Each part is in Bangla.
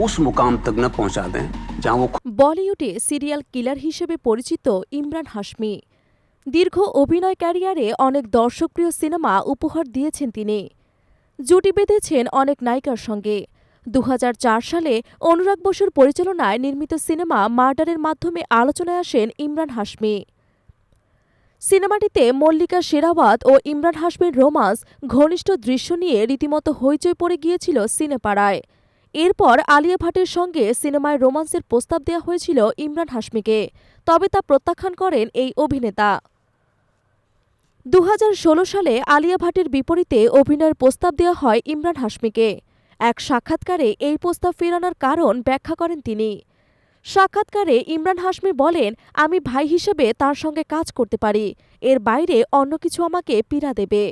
उस मुकाम तक न पहुंचा दें जहां वो বলিউডে সিরিয়াল কিলার হিসেবে পরিচিত ইমরান হাশমি দীর্ঘ অভিনয় ক্যারিয়ারে অনেক দর্শকপ্রিয় সিনেমা উপহার দিয়েছেন তিনি জুটি বেঁধেছেন অনেক নায়িকার সঙ্গে দু সালে অনুরাগ বসুর পরিচালনায় নির্মিত সিনেমা মার্ডারের মাধ্যমে আলোচনায় আসেন ইমরান হাশমি সিনেমাটিতে মল্লিকা শেরাওয়াত ও ইমরান হাশমির রোমান্স ঘনিষ্ঠ দৃশ্য নিয়ে রীতিমতো হইচই পড়ে গিয়েছিল সিনেপাড়ায় এরপর আলিয়া ভাটের সঙ্গে সিনেমায় রোমান্সের প্রস্তাব দেওয়া হয়েছিল ইমরান হাশমিকে, তবে তা প্রত্যাখ্যান করেন এই অভিনেতা। দু হাজার ষোলো সালে আলিয়া ভাটের বিপরীতে অভিনয়ের প্রস্তাব দেওয়া হয় ইমরান হাশমিকে। এক সাক্ষাৎকারে এই প্রস্তাব ফেরানোর কারণ ব্যাখ্যা করেন তিনি। সাক্ষাৎকারে ইমরান হাশমি বলেন, আমি ভাই হিসেবে তার সঙ্গে কাজ করতে পারি, এর বাইরে অন্য কিছু আমাকে পীড়া দেবে।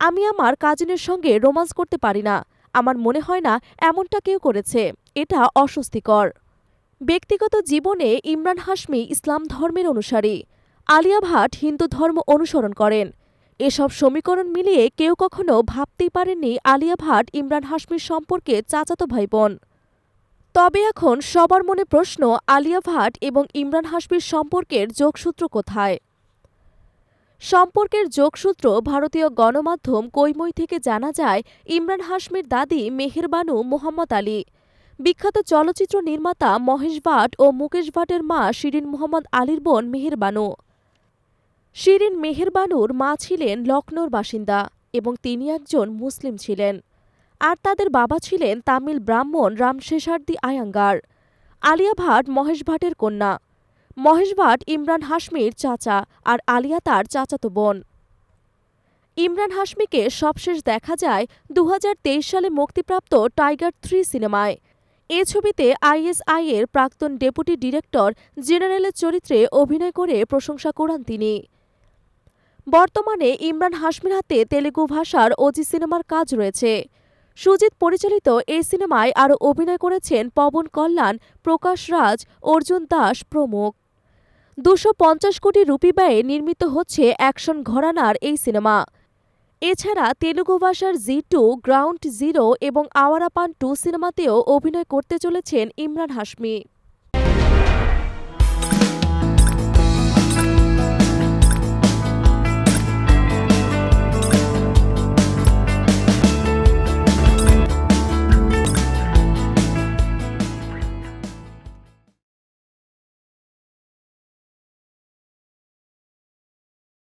আমি আমার কাজিনের সঙ্গে রোমান্স করতে পারি না আমার মনে হয় না এমনটা কেউ করেছে। এটা অস্বস্তিকর। ব্যক্তিগত জীবনে ইমরান হাশমি ইসলাম ধর্মের অনুসারী। আলিয়া ভাট হিন্দু ধর্ম অনুসরণ করেন। এসব সমীকরণ মিলিয়ে কেউ কখনো ভাবতেই পারেননি আলিয়া ভাট ইমরান হাশমির সম্পর্কে চাচাতো ভাই বোন তবে এখন সবার মনে প্রশ্ন, আলিয়া ভাট এবং ইমরান হাশমির সম্পর্কের যোগসূত্র কোথায়? সম্পর্কের যোগসূত্র ভারতীয় গণমাধ্যম কৈমই থেকে জানা যায়, ইমরান হাশমির দাদি মেহেরবানু মোহাম্মদ আলী। বিখ্যাত চলচ্চিত্র নির্মাতা মহেশ ভাট ও মুকেশ ভাটের মা শিরিন মোহাম্মদ আলীর বোন মেহেরবানু। শিরিন মেহেরবানুর মা ছিলেন লখনৌর বাসিন্দা এবং তিনি একজন মুসলিম ছিলেন। আর তাদের বাবা ছিলেন তামিল ব্রাহ্মণ রামশেষার্দি আয়াঙ্গার। আলিয়া ভাট মহেশ ভাটের কন্যা। মহেশ ভাট ইমরান হাশমির চাচা আর আলিয়া তার চাচাতো বোন। ইমরান হাশমিকে সবশেষ দেখা যায় দু হাজার তেইশ সালে মুক্তিপ্রাপ্ত টাইগার থ্রি সিনেমায়। এ ছবিতে আইএসআই এর প্রাক্তন ডেপুটি ডিরেক্টর জেনারেলের চরিত্রে অভিনয় করে প্রশংসা করান তিনি। বর্তমানে ইমরান হাশমির হাতে তেলেগু ভাষার ওজি সিনেমার কাজ রয়েছে। সুজিত পরিচালিত এই সিনেমায় আরও অভিনয় করেছেন পবন কল্যাণ, প্রকাশ রাজ, অর্জুন দাস প্রমুখ। দুশো কোটি রুপি ব্যয়ে নির্মিত হচ্ছে অ্যাকশন ঘরানার এই সিনেমা। এছাড়া তেলুগু ভাষার জি টু, গ্রাউন্ড জিরো এবং আওয়ারাপান টু সিনেমাতেও অভিনয় করতে চলেছেন ইমরান হাশমি।